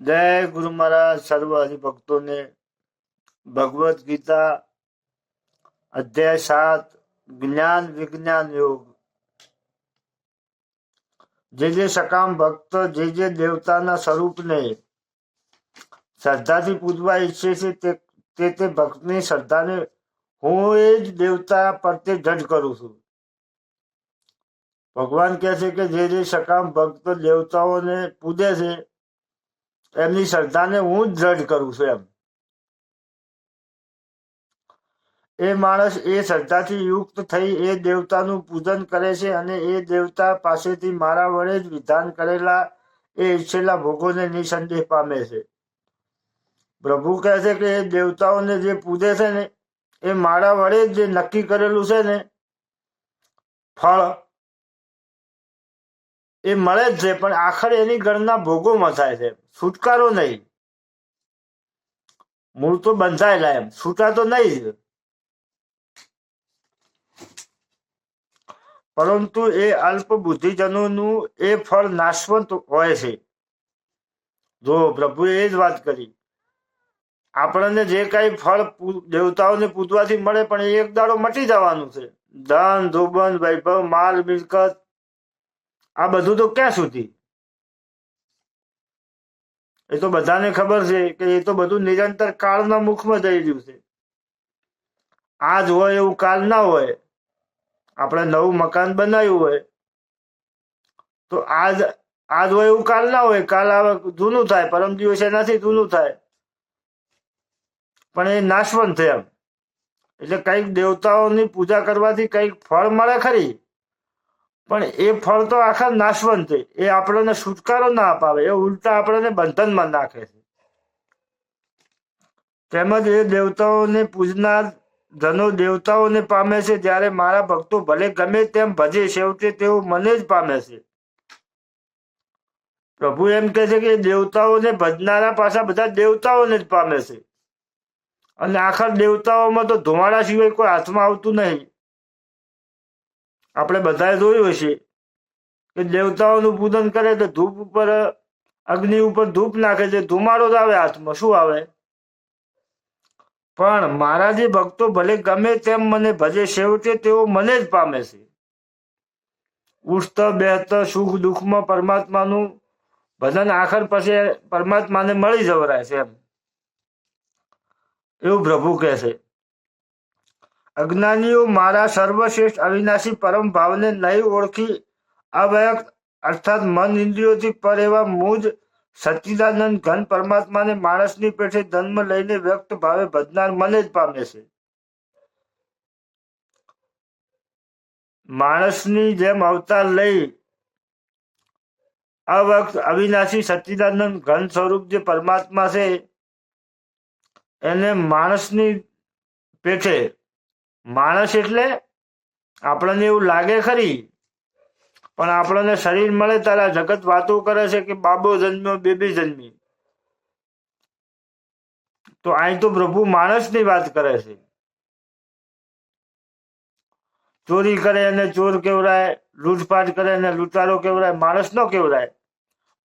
જય ગુરુ મહારાજ, સર્વ હરિભક્તોને ભગવદ્ ગીતા અધ્યાય સાત, જ્ઞાન વિજ્ઞાન યોગ. જે જે સકામ ભક્ત, જે જે દેવતાના સ્વરૂપને શ્રદ્ધાથી પૂજવા ઈચ્છે છે, તે તે ભક્તની શ્રદ્ધાને હું એ જ દેવતા પ્રત્યે જજ કરું છું. ભગવાન કહે છે કે જે જે સકામ ભક્ત દેવતાઓને પૂજે છે એમની શ્રદ્ધાને હું દ્રઢ કરું છું એમ. એ માણસ એ શ્રદ્ધાથી યુક્ત થઈ એ દેવતાનું પૂજન કરે છે અને એ દેવતા પાસેથી મારા વડે જ વિધાન કરેલા એ ઈચ્છેલા ભોગોને નિસંદેહ પામે છે. પ્રભુ કહે છે કે એ દેવતાઓને જે પૂજે છે ને, એ મારા વડે જ નક્કી કરેલું છે ને, ફળ એ મળે જ છે, પણ આખરે એની ગણના ભોગોમાં થાય છે. છુટકારો નહીં. મૂળ તો બંધાયેલા એમ. છૂટા તો નહીં પરંતુ એ અલ્પ બુદ્ધિજનોનું એ ફળ નાશવંત હોય છે. જો પ્રભુએ એ જ વાત કરી. આપણને જે કઈ ફળ દેવતાઓને પૂજવાથી મળે, પણ એ એક દાડો મટી જવાનું છે. ધન, ધોબન, વૈભવ, માલ, મિલકત આ બધું તો ક્યાં સુધી? એ તો બધાને ખબર છે કે એ તો બધું નિરંતર કાળના મુખમાં થઈ રહ્યું છે. આજ હોય એવું કાલ ના હોય, આપણે નવું મકાન બનાવ્યું હોય, તો આજ આજ હોય એવું કાલ ના હોય, કાલ આવે જૂનું થાય, પરમ દિવસે નથી જૂનું થાય. પણ એ નાશવંત છે એમ. એટલે કંઈક દેવતાઓની પૂજા કરવાથી કંઈક ફળ મળે ખરી. પણ એ ફળ તો આખા નાશવંત છે. એ આપણને છુટકારો ના અપાવે. એ ઉલટા આપણને બંધનમાં નાખે છે. તેમજ એ દેવતાઓને પૂજનાર જનો દેવતાઓને પામે છે. જ્યારે મારા ભક્તો ભલે ગમે તેમ ભજે, છેવટે તેઓ મને જ પામે છે. પ્રભુ એમ કહે છે કે દેવતાઓને ભજનારા પાછા બધા દેવતાઓને જ પામે છે. અને આખા દેવતાઓમાં તો ધુમાડા સિવાય કોઈ હાથમાં આવતું નહીં. આપણે બધાએ જોયું હશે કે દેવતાઓનું પૂજન કરે તો ધૂપ ઉપર અગ્નિ ઉપર ધૂપ નાખે છે. ધુમાડો જ આવે હાથમાં. શું આવે? પણ મારા જે ભક્તો ભલે ગમે તેમ મને ભજે, છેવટે તેઓ મને જ પામે છે. ઉઠત બેહત, સુખ, દુઃખમાં પરમાત્માનું ભજન આખર પછી પરમાત્માને મળી જવરાય છે એમ. એવું પ્રભુ કહે છે. અજ્ઞાનીઓ મારા સર્વશ્રેષ્ઠ અવિનાશી પરમ ભાવને નહીં ઓળખી અવ્યક્ત અર્થાત મન ઇન્દ્રિયોથી પર એવા મૂજ, સચ્ચિદાનંદ ઘન પરમાત્માને માણસની પેઠે જન્મ લઈને વ્યક્ત ભાવે ભજનાર મને જ પામે છે. માણસની જેમ અવતાર લઈ અવક્ત, અવિનાશી, સચ્ચિદાનંદ ઘન સ્વરૂપ જે પરમાત્મા છે, એને માણસની પેઠે માણસ એટલે આપણને એવું લાગે ખરી, પણ આપણને શરીર મળે ત્યારે જગત વાતો કરે છે કે બાબો જન્મ્યો, બેબી જન્મી. તો અહીં તો પ્રભુ માણસની વાત કરે છે. ચોરી કરે અને ચોર કેવરાય, લૂંટફાટ કરે અને લૂંટારો કેવરાય માણસ નો કેવરાય.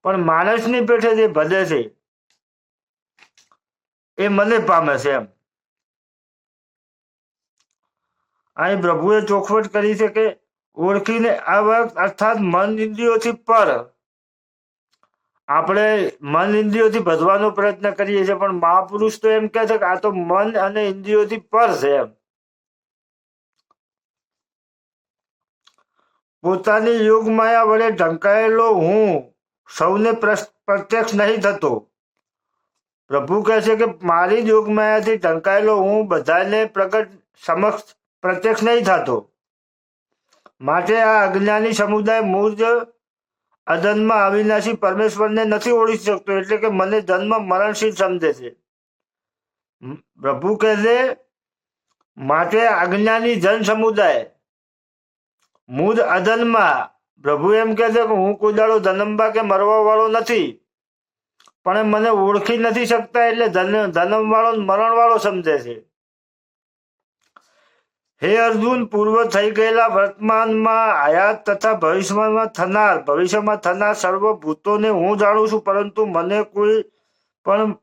પણ માણસની પેઠે જે ભદે છે, એ મને પામે છે એમ. અહીં પ્રભુએ ચોખવટ કરી છે કે ઓળખીને આ વખત અર્થાત મન ઇન્દ્રિયોથી પર. આપણે મન ઇન્દ્રિયોથી ભજવાનો પ્રયત્ન કરીએ છીએ, પણ મહાપુરુષ તો એમ કહે છે કે આ તો મન અને ઇન્દ્રિયોથી પર છે એમ. પોતાની યોગ માયા વડે ઢંકાયેલો હું સૌને પ્રત્યક્ષ નહીં થતો. પ્રભુ કહે છે કે મારી જ યોગ માયાથી ઢંકાયેલો હું બધાને પ્રગટ સમક્ષ પ્રત્યક્ષ નહીં થતો. માટે આ અજ્ઞાની સમુદાય મૂળ અદનમાં અવિનાશી પરમેશ્વરને નથી ઓળખી શકતો, એટલે કે મને જન્મ મરણશીલ સમજે છે. પ્રભુ કહે છે માટે અજ્ઞાની જન સમુદાય મૂળ અદનમાં પ્રભુ એમ કહે છે કે હું દાડો જન્મવા કે મરવા વાળો નથી, પણ મને ઓળખી નથી શકતા એટલે ધન ધનમ વાળો મરણ વાળો સમજે છે. હે અર્જુન, પૂર્વ થઈ ગયેલા વર્તમાનમાં આયાત તથા ભવિષ્યમાં થનાર ભવિષ્યમાં થનાર સર્વ ભૂતોને હું જાણું છું, પરંતુ મને કોઈ પણ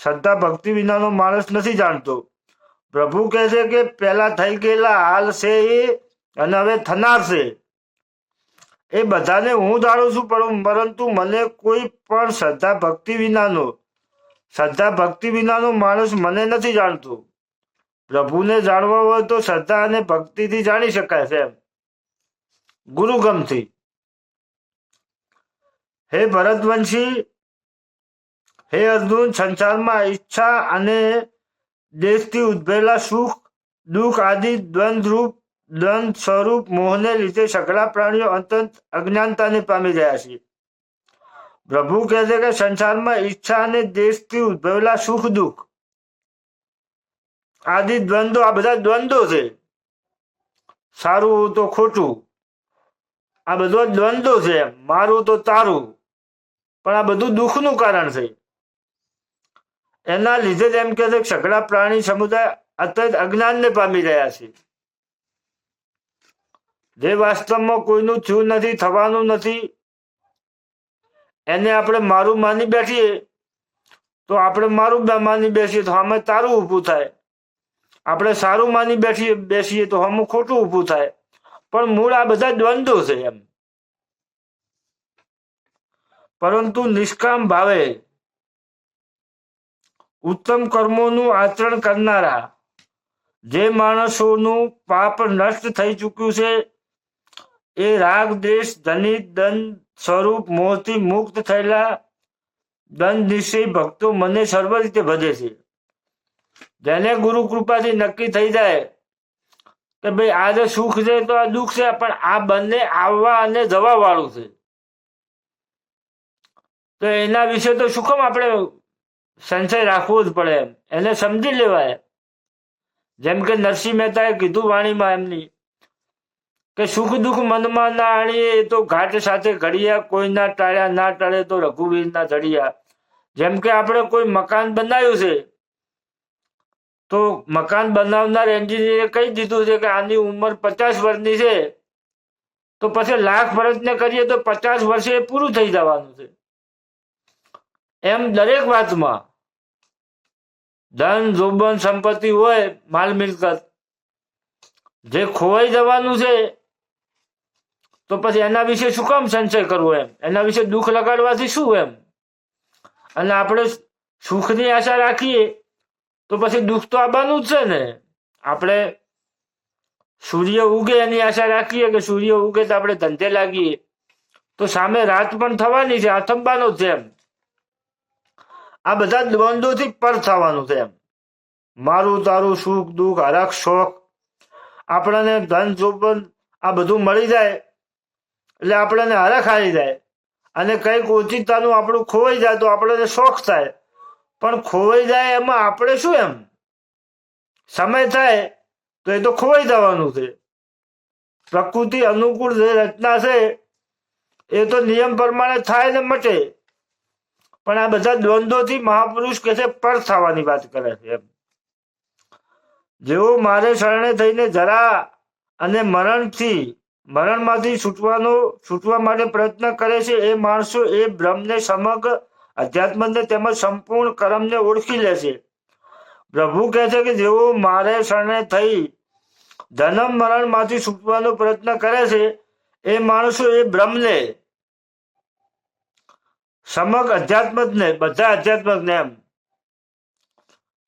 શ્રદ્ધા, ભક્તિ વિનાનો માણસ નથી જાણતો. પ્રભુ કહે છે કે પહેલા થઈ ગયેલા હાલ છે એ અને હવે થનાર છે. એ બધાને હું જાણું છું પરંતુ મને કોઈ પણ શ્રદ્ધા, ભક્તિ વિનાનો શ્રદ્ધા, ભક્તિ વિનાનો માણસ મને નથી જાણતો. પ્રભુને જાણવા હોય તો શ્રદ્ધા અને ભક્તિથી જાણી શકાય છે ગુરુગમથી. હે ભરતવંશી, હે અર્જુન, સંસારમાં ઈચ્છા અને દેશથી ઉદ્ભવેલા સુખ, દુઃખ આદિ દ્વંદ્વરૂપ દ્વંદ સ્વરૂપ મોહને લીધે સઘળા પ્રાણીઓ અત્યંત અજ્ઞાનતાને પામી રહ્યા છે પ્રભુ કહે છે કે સંસારમાં ઈચ્છા અને દેશથી ઉદ્ભવેલા સુખ દુઃખ આદિ દ્વંદ્વો, આ બધા દ્વંદ્વ છે. સારું તો ખોટું. આ બધો દ્વંદ્વ છે. મારું તો તારું. પણ આ બધું દુઃખનું કારણ છે. એના લીધે જ એમ કે છે સઘળા પ્રાણી સમુદાય અત્યંત અજ્ઞાનને પામી રહ્યા છે. જે વાસ્તવમાં કોઈનું થયું નથી, થવાનું નથી, એને આપણે મારું માની બેઠીએ, તો આપણે મારું માની બેસીએ, તો અમે તારું ઊભું થાય. આપણે સારું માની બેઠીએ બેસીએ તો હમ ખોટું ઊભું થાય. પણ મૂળ આ બધા દ્વંદ્વો છે એમ. પરંતુ નિષ્કામ ભાવે ઉત્તમ કર્મોનું આચરણ કરનારા જે માણસોનું પાપ નષ્ટ થઈ ચૂક્યું છે, એ રાગ દેશ ધનિત દંડ સ્વરૂપ, મોહથી મુક્ત થયેલા દંડ નિશ્ચય ભક્તો મને સર્વ રીતે ભજે છે. જેને ગુરુ કૃપાથી નક્કી થઈ જાય કે ભાઈ આજે સુખ છે તો આ દુઃખ છે, પણ આ બંને આવવા અને જવા વાળું છે. તો એના વિશે તો શું કેમ આપણે સંશય રાખવો જ પડે એમ. એને સમજી લેવાય. જેમ કે નરસિંહ મહેતાએ કીધું વાણીમાં એમની કે સુખ દુઃખ મનમાં ના આણીએ એ તો ઘાટ સાથે ઘડિયા, કોઈના ટાળ્યા ના ટળે તો રઘુવીરના ધડિયા જેમ કે આપણે કોઈ મકાન બનાવ્યું છે તો મકાન બનાવનાર એન્જિનિયરે કહી દીધું છે કે આની ઉંમર પચાસ વર્ષની છે. તો પછી લાખ વર્ષને કરીએ તો પચાસ વર્ષે પૂરું થઈ જવાનું છે. એમ દરેક વાતમાં ધન, જોબન, સંપત્તિ હોય, માલ, મિલકત, જે ખોવાઈ જવાનું છે, તો પછી એના વિશે શું કામ સંશય કરવો એમ? એના વિશે દુઃખ લગાડવાથી શું એમ? અને આપણે સુખની આશા રાખીએ તો પછી દુઃખ તો આવવાનું જ છે ને. આપણે સૂર્ય ઉગે એની આશા રાખીએ કે સૂર્ય ઉગે તો આપણે ધંધે લાગીએ. તો સામે રાત પણ થવાની છે આથંબાનો છે એમ. આ બધા દ્વંદોથી પર થવાનું છે એમ. મારું તારું સુખ, દુઃખ હરખ શોખ આપણને ધન જોબન આ બધું મળી જાય. એટલે આપણને હરખ આવી જાય. અને કંઈક ઓચિતાનું આપણું ખોવાઈ જાય તો આપણને શોખ થાય. પણ ખોવાઈ જાય એમાં આપણે શું એમ? સમય થાય તો એ તો ખોવાઈ જવાનું છે. પ્રકૃતિ અનુકૂળ જે રચના છે, એ તો નિયમ પ્રમાણે થાય ને મટે. પણ આ બધા દ્વંદ્વોથી મહાપુરુષ કે છે પર થવાની વાત કરે છે એમ. જેઓ મારે શરણે થઈને જરા અને મરણથી, મરણમાંથી છૂટવાનો, છૂટવા માટે પ્રયત્ન કરે છે, એ માણસો એ બ્રહ્મને સમગ્ર અધ્યાત્મને તેમજ સંપૂર્ણ કર્મને ઓળખી લે છે. પ્રભુ કહે છે કે જેઓ મારે શરણે થઈ જન્મ મરણમાંથી છૂટવાનો પ્રયત્ન કરે છે, એ માણસો એ બ્રહ્મને સમગ્ર અધ્યાત્મને બધા અધ્યાત્મને એમ.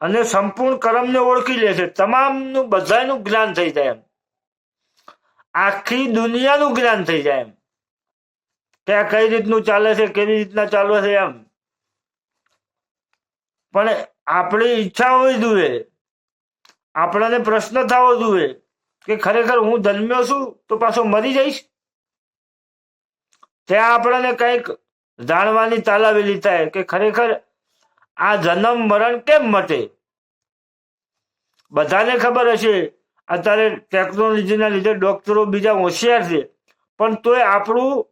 અને સંપૂર્ણ કર્મને ઓળખી લે છે. તમામનું બધાનું જ્ઞાન થઈ જાય એમ. આખી દુનિયાનું જ્ઞાન થઈ જાય એમ. કે કઈ રીતનું ચાલે છે, કેવી રીતના ચાલે છે એમ. પણ આપણી ઈચ્છા હોવી જોઈએ. આપણને પ્રશ્ન થવો જોઈએ કે ખરેખર હું જન્મ્યો છું તો પાછો મરી જઈશ? ત્યાં આપણને કંઈક જાણવાની તાલાવેલી થાય કે ખરેખર આ જન્મ મરણ કેમ મટે? બધાને ખબર હશે. અત્યારે ટેકનોલોજીના લીધે ડોક્ટરો બીજા હોશિયાર છે. પણ તોય આપણું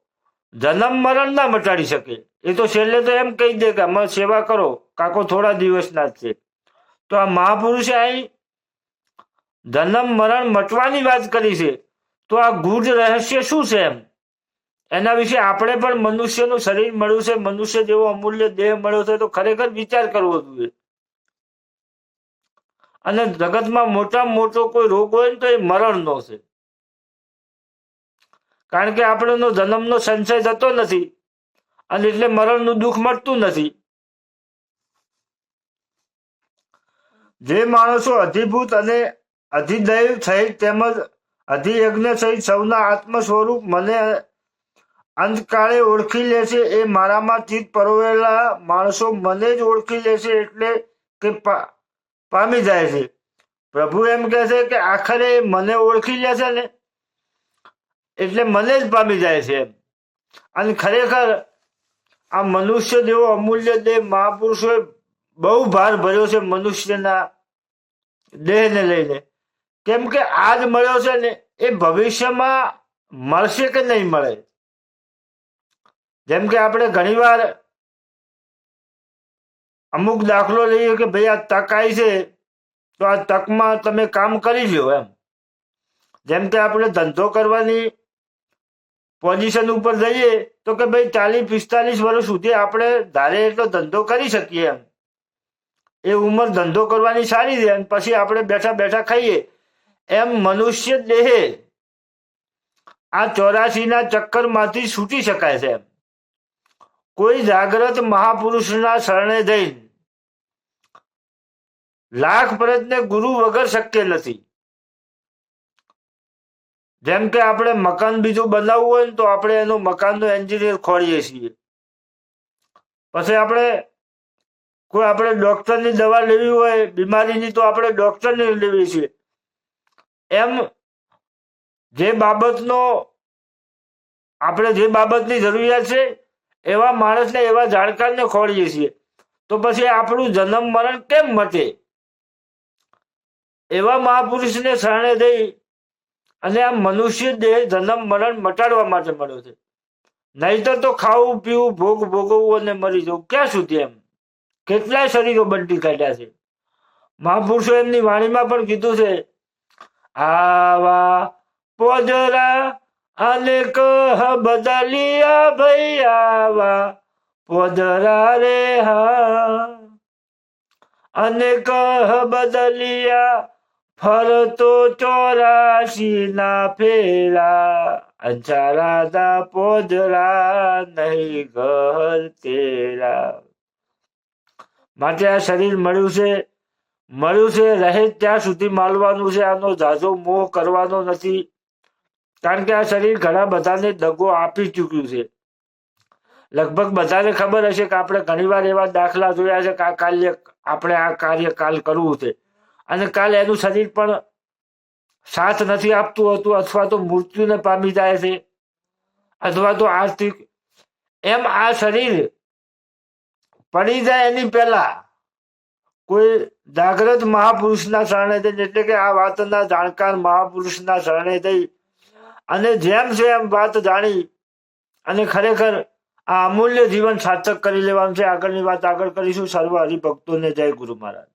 જન્મ મરણ ના મટાડી શકે. એ તો છેલ્લે તો એમ કહી દે કે સેવા કરો. કાકો થોડા દિવસના જ છે. તો આ મહાપુરુષે અહીં જન્મ મરણ મટવાની વાત કરી છે. તો આ ગુઢ રહસ્ય શું છે એમ? એના વિશે આપણે પણ મનુષ્યનું શરીર મળ્યું છે, મનુષ્ય જેવો અમૂલ્ય દેહ મળ્યો છે, તો ખરેખર વિચાર કરવો જોઈએ. અને જગતમાં મોટામાં મોટો કોઈ રોગ હોય ને તો એ મરણનો છે. કારણ કે આપણનો જન્મનો સંશય થતો નથી. અને એટલે મરણનું દુઃખ મળતું નથી. જે માણસો અધિભૂત અને અધિદૈવ સહિત તેમજ અધિયજ્ઞ સહિત સૌના આત્મ સ્વરૂપ મને અંતકાળે ઓળખી લે છે, એ મારામાં ચિત્ત પરોવેલા માણસો મને જ ઓળખી લે છે એટલે કે પામી જાય છે. પ્રભુ એમ કહે છે કે આખરે મને ઓળખી લે છે ને, એટલે મને જ પામી જાય છે એમ. અને ખરેખર આ મનુષ્ય જેવો અમૂલ્ય દેહ મહાપુરુષોએ બહુ ભાર ભર્યો છે મનુષ્યના દેહને લઈને. કેમ કે આજ મળ્યો છે ને એ ભવિષ્યમાં મળશે કે નહીં મળે? જેમ કે આપણે ઘણીવાર અમુક દાખલો લઈએ કે ભાઈ આ તક આવી છે, તો આ તકમાં તમે કામ કરી લ્યો એમ. જેમ કે આપણે ધંધો કરવાની પોઝિશન ઉપર જઈએ, તો કે ભાઈ ચાલીસ પિસ્તાલીસ વર્ષ સુધી આપણે ધારે એટલો ધંધો કરી શકીએ એમ. એ ઉંમર ધંધો કરવાની સારી છે અને પછી આપણે બેઠા બેઠા ખાઈએ. એમ મનુષ્ય દેહે આ ચોરાસીના ચક્કરમાંથી છૂટી શકાય છે કોઈ જાગ્રત મહાપુરુષના શરણે જઈ લાખ પ્રયત્ને ગુરુ વગર શક્ય નથી. જેમ કે આપણે મકાન બીજું બનાવવું હોય ને તો આપણે એનું મકાનનું એન્જિનિયર ખોળીએ છીએ. પછી આપણે કોઈ આપણે ડોક્ટરની દવા લેવી હોય, બીમારીની તો આપણે ડોક્ટરની લેવી છીએ એમ જે બાબતનો, આપણે જે બાબતની જરૂરિયાત છે, એવા માણસને, એવા જાણકારને ખોળીએ છીએ. તો પછી આપણું જન્મ મરણ કેમ મટે? એવા મહાપુરુષને શરણે જઈ અને આ મનુષ્ય દેહ જન્મ મરણ મટાડવા માટે મળ્યો છે. નહીતર તો ખાવું, પીવું, ભોગ ભોગવવું અને મરી જવું. ક્યાં સુધી એમ? કેટલાય શરીરો બંટી કાઢ્યા છે. મહાપુરુષો એમની વાણીમાં પણ કીધું છે, આવા પોજરા અને કહ બદલિયા ભાઈ આવા પોજરા રે હા. અને કહ બદલિયા ફરતો ચોરાશી ના ફેરા અંચારા પોજરા નહીં ઘર તેરા. માટે આ શરીર મળ્યું છે. મળ્યું છે, રહે ત્યાં સુધી માલવાનું છે. આનો ઝાઝો મોહ કરવાનો નથી. કારણ કે આ શરીર ઘણા બધાને દગો આપી ચૂક્યું છે. લગભગ બધાને ખબર હશે કે આપણે ઘણીવાર એવા દાખલા જોયા છે કે આ કાર્ય આપણે આ કાર્ય કાલ કરવું છે. અને કાલ એનું શરીર પણ સાથ નથી આપતું હતું અથવા તો મૃત્યુને પામી જાય છે. અથવા તો આર્થિક એમ આ શરીર પડી જાય એની પહેલા. કોઈ જાગ્રત મહાપુરુષના શરણે થઈ, એટલે કે આ વાતના જાણકાર મહાપુરુષના શરણે થઈ. અને જેમ છે એમ વાત જાણી અને ખરેખર આ અમૂલ્ય જીવન સાર્થક કરી લેવાનું છે, આગળની વાત આગળ કરીશું. સર્વ હરિભક્તોને જય ગુરુ મહારાજ.